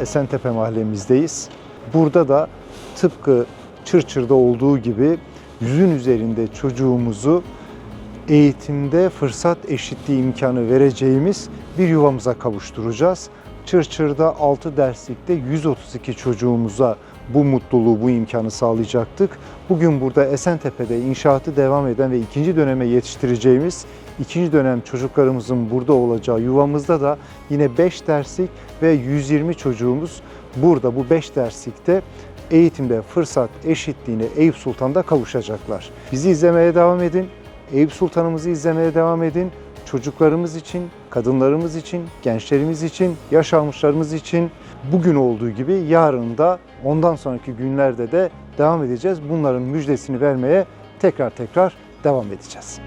Esentepe mahallemizdeyiz. Burada da tıpkı Çırçır'da olduğu gibi yüzün üzerinde çocuğumuzu eğitimde fırsat eşitliği imkanı vereceğimiz bir yuvamıza kavuşturacağız. Çırçır'da 6 derslikte 132 çocuğumuza bu mutluluğu, bu imkanı sağlayacaktık. Bugün burada Esentepe'de inşaatı devam eden ve ikinci döneme yetiştireceğimiz ikinci dönem çocuklarımızın burada olacağı yuvamızda da yine 5 derslik ve 120 çocuğumuz burada bu 5 derslikte eğitimde fırsat eşitliğine Eyüp Sultan'da kavuşacaklar. Bizi izlemeye devam edin. Eyüp Sultan'ımızı izlemeye devam edin. Çocuklarımız için, kadınlarımız için, gençlerimiz için, yaş almışlarımız için bugün olduğu gibi yarın da ondan sonraki günlerde de devam edeceğiz. Bunların müjdesini vermeye tekrar tekrar devam edeceğiz.